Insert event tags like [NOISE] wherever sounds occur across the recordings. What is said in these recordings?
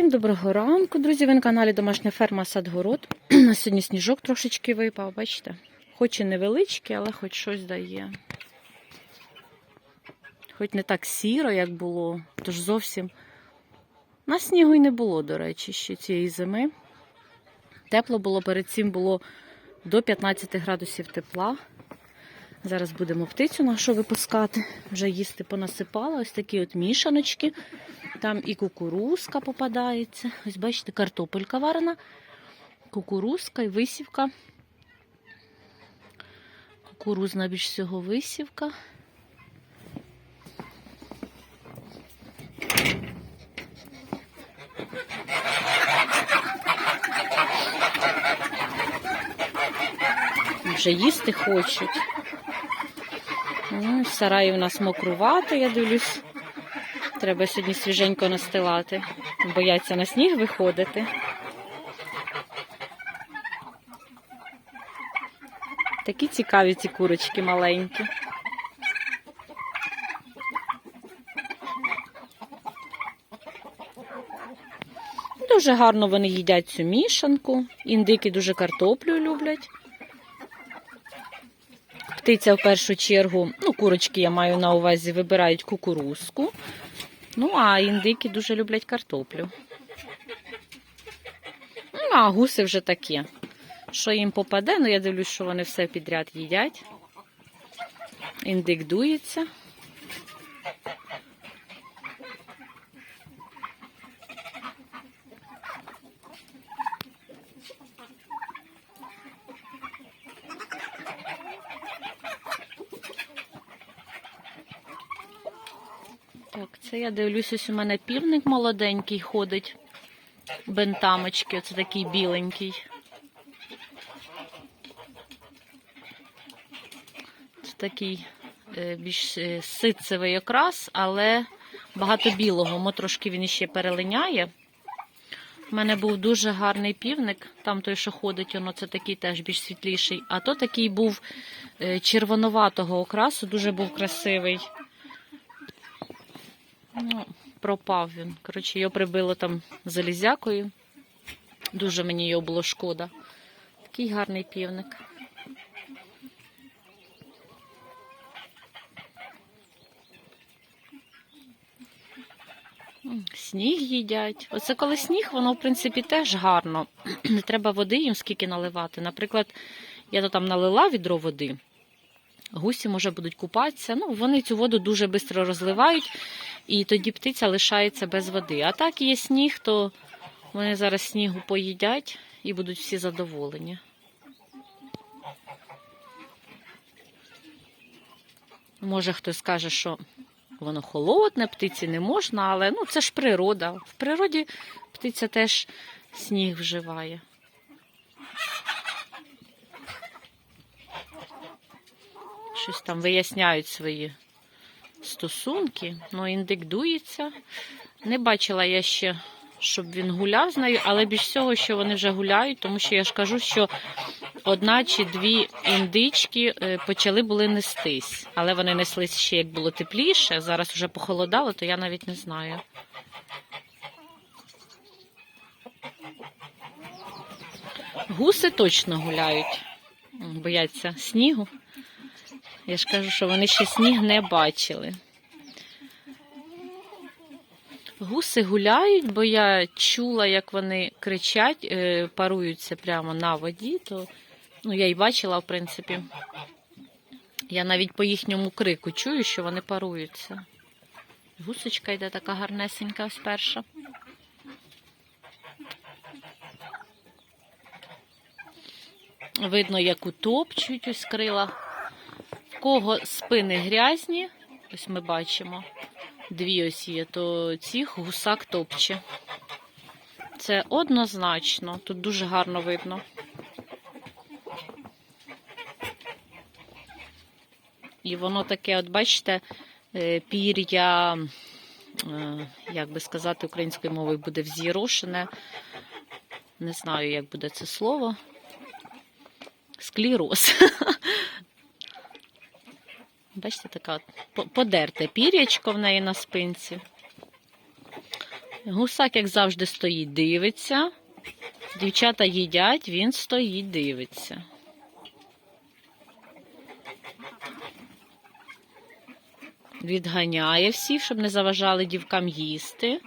Всім доброго ранку, друзі. Ви на каналі Домашня ферма Садгород. [CLEARS THROAT] На сьогодні сніжок трошечки випав, бачите? Хоч і невеличкий, але хоч щось дає. Хоч не так сіро, як було, тож зовсім. На снігу й не було, до речі, ще цієї зими. Тепло було, перед цим було до 15 градусів тепла. Зараз будемо птицю нашу випускати. Вже їсти понасипала. Ось такі от мішаночки. Там і кукурузка попадається. Ось бачите, картопелька варена, кукурузка і висівка. Кукурузна більш всього висівка. Вже їсти хочуть. Ну, в сараї у нас мокрувато, я дивлюсь. Треба сьогодні свіженько настилати. Бояться на сніг виходити. Такі цікаві ці курочки маленькі. Дуже гарно вони їдять цю мішанку. Індики дуже картоплю люблять. Птиця в першу чергу, ну, курочки я маю на увазі, вибирають кукурузку. Ну, а індики дуже люблять картоплю. Ну, а гуси вже такі. Що їм попаде, ну я дивлюсь, що вони все підряд їдять. Індик дується. Так, це я дивлюсь, ось у мене півник молоденький ходить. Бентамочки, оце такий біленький. Це такий е, більш е, ситцевий окрас, але багато білого. Мо трошки він іще перелиняє. У мене був дуже гарний півник, там той, що ходить, воно це такий теж більш світліший. А то такий був е, червонуватого окрасу, дуже був красивий. Ну, пропав він. Коротше, його прибило там залізякою. Дуже мені його було шкода. Такий гарний півник. Сніг їдять. Оце коли сніг, воно, в принципі, теж гарно. [CLEARS THROAT] Не треба води їм скільки наливати. Наприклад, я то там налила відро води. Гусі, може, будуть купатися. Ну, вони цю воду дуже швидко розливають, і тоді птиця лишається без води. А так є сніг, то вони зараз снігу поїдять і будуть всі задоволені. Може, хтось скаже, що воно холодне, птиці не можна, але ну, це ж природа. В природі птиця теж сніг вживає. Щось там виясняють свої стосунки. Ну, індик дується. Не бачила я ще, щоб він гуляв з нею, але більш всього, що вони вже гуляють, тому що я ж кажу, що одна чи дві індички е, почали були нестись. Але вони неслись ще як було тепліше. Зараз вже похолодало, то я навіть не знаю. Гуси точно гуляють, бояться снігу. Я ж кажу, що вони ще сніг не бачили. Гуси гуляють, бо я чула, як вони кричать, е, паруються прямо на воді, то ну, я й бачила, в принципі. Я навіть по їхньому крику чую, що вони паруються. Гусочка йде така гарнесенька, ось перша. Видно, як утопчуть ось крила. Кого спини грязні, ось ми бачимо, дві ось є, то цих гусак топче. Це однозначно, тут дуже гарно видно. І воно таке, от бачите, е, пір'я, е, як би сказати, українською мовою буде вз'єрошене. Не знаю, як буде це слово. Склероз. [LAUGHS] Бачите, така от подерте пір'ячко в неї на спинці. Гусак, як завжди, стоїть, дивиться. Дівчата їдять, він стоїть, дивиться. Відганяє всіх, щоб не заважали дівкам їсти.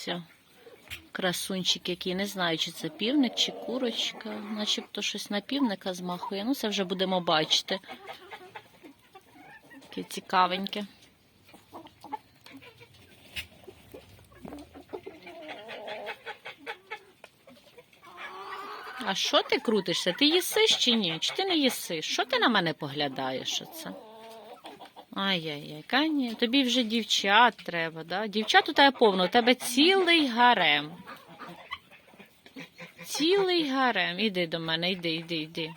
Все. Красунчик, який не знаю, чи це півник, чи курочка. Начебто щось на півника змахує. Ну, це вже будемо бачити. Таке цікавеньке. А що ти крутишся? Ти їсиш чи ні? Чи ти не їсиш? Що ти на мене поглядаєш оце? Ай-яй-яй, кані, тобі вже дівчат треба, да? Дівчат у тебе повно, у тебе цілий гарем. Цілий гарем. Іди до мене, іди, іди.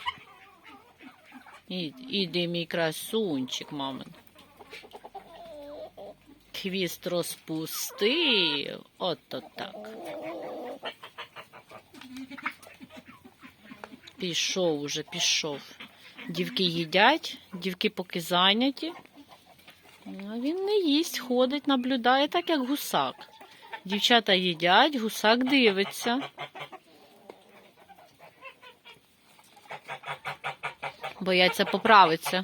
Іди, іди мій красунчик, мамин. Хвіст розпустив. Ото так. Пішов уже, пішов. Дівки їдять, дівки поки зайняті. Він не їсть, ходить, наблюдає так, як гусак. Дівчата їдять, гусак дивиться. Бояться поправитися,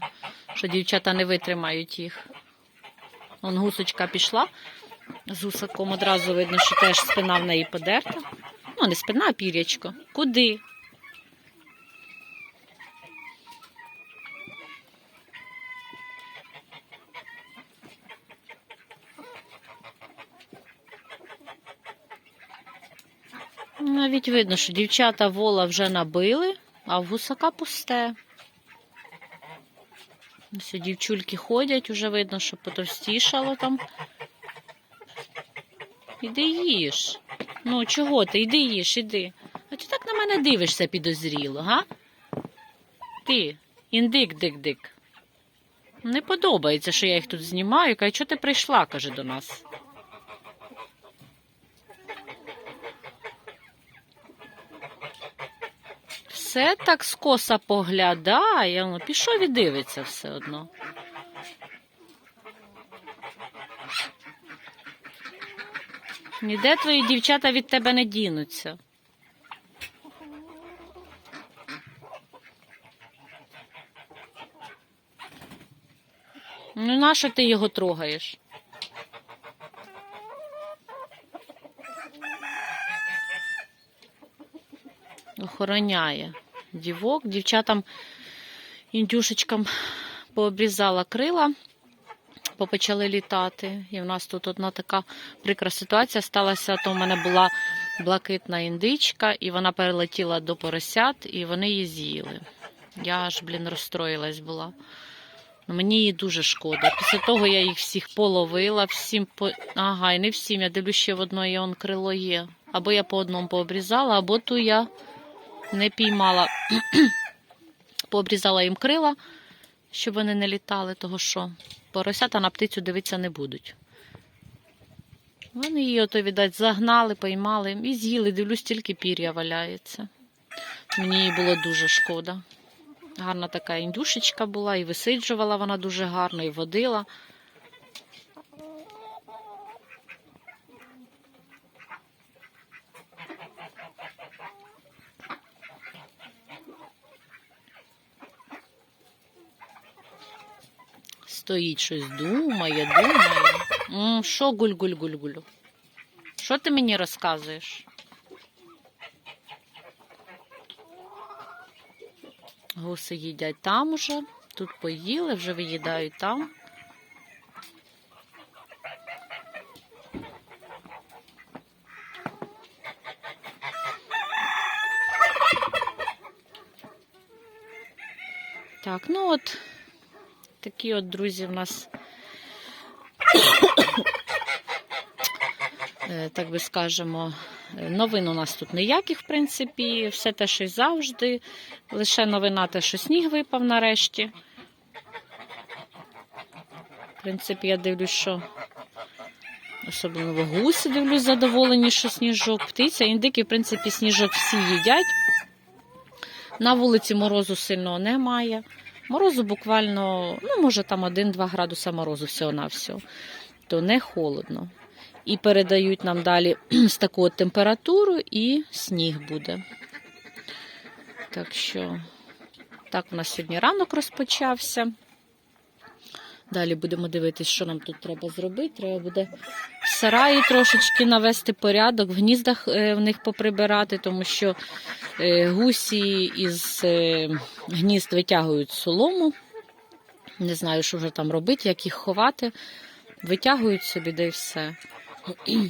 що дівчата не витримають їх. Вон гусочка пішла. З гусаком одразу видно, що теж спина в неї подерта. Ну, не спина, а пірячко. Куди? Навіть видно, що дівчата вола вже набили, а в гусака пусте. Ось дівчульки ходять, уже видно, що потовстішало там. Іди їж. Ну, чого ти? Іди їж, іди. А ти так на мене дивишся підозріло, га? Ти, індик-дик-дик. Не подобається, що я їх тут знімаю. Каже, чого ти прийшла, каже до нас. Все так скоса поглядає, ну, пішов і дивиться все одно. Ніде твої дівчата від тебе не дінуться. Ну, нащо ти його трогаєш? Охороняє дівок. Дівчатам, індюшечкам пообрізала крила, попочали літати. І в нас тут одна така прикра ситуація сталася. То в мене була блакитна індичка, і вона перелетіла до поросят, і вони її з'їли. Я аж, блін, розстроїлась була. Ну, Мені її дуже шкода. Після того я їх всіх половила, всім по. Ага, і не всім. Я дивлюсь, ще в одної он крило є. Або я по одному пообрізала, або ту я не піймала, [CLEARS THROAT] пообрізала їм крила, щоб вони не літали, того що поросята на птицю дивитися не будуть. Вони її ото, віддать, загнали, поймали і з'їли. Дивлюсь, тільки пір'я валяється. Мені її було дуже шкода. Гарна така індюшечка була, і висиджувала вона дуже гарно, і водила. Стоїть щось, думає, думає. Що гуль-гуль-гуль-гуль? Що ти мені розказуєш? Гуси їдять там уже. Тут поїли, вже виїдають там. Так, ну от такі от друзі в нас, е, так би скажемо, Е, Новин у нас тут ніяких, в принципі, все те, що й завжди. Лише новина те, що сніг випав нарешті. В принципі, я дивлюсь, що особливо гуси дивлюсь задоволені, що сніжок. Птиця, індики, в принципі, сніжок всі їдять. На вулиці морозу сильного немає. Морозу буквально, ну, може, там 1-2 градуса морозу всього-навсього. То не холодно. І передають нам далі [CLEARS THROAT] з такою температурою, і сніг буде. Так що, так у нас сьогодні ранок розпочався. Далі будемо дивитися, що нам тут треба зробити. Треба буде сараї трошечки навести порядок, в гніздах е, в них поприбирати, тому що е, гусі із е, гнізд витягують солому. Не знаю, що вже там робити, як їх ховати. Витягують собі, де й все.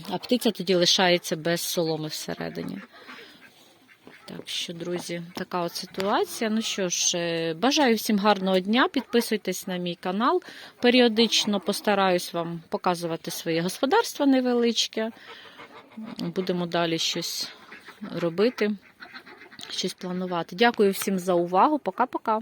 А птиця тоді лишається без соломи всередині. Так що, друзі, така от ситуація. Ну що ж, е, бажаю всім гарного дня. Підписуйтесь на мій канал. Періодично постараюсь вам показувати своє господарство невеличке. Будемо далі щось робити, щось планувати. Дякую всім за увагу. Пока-пока.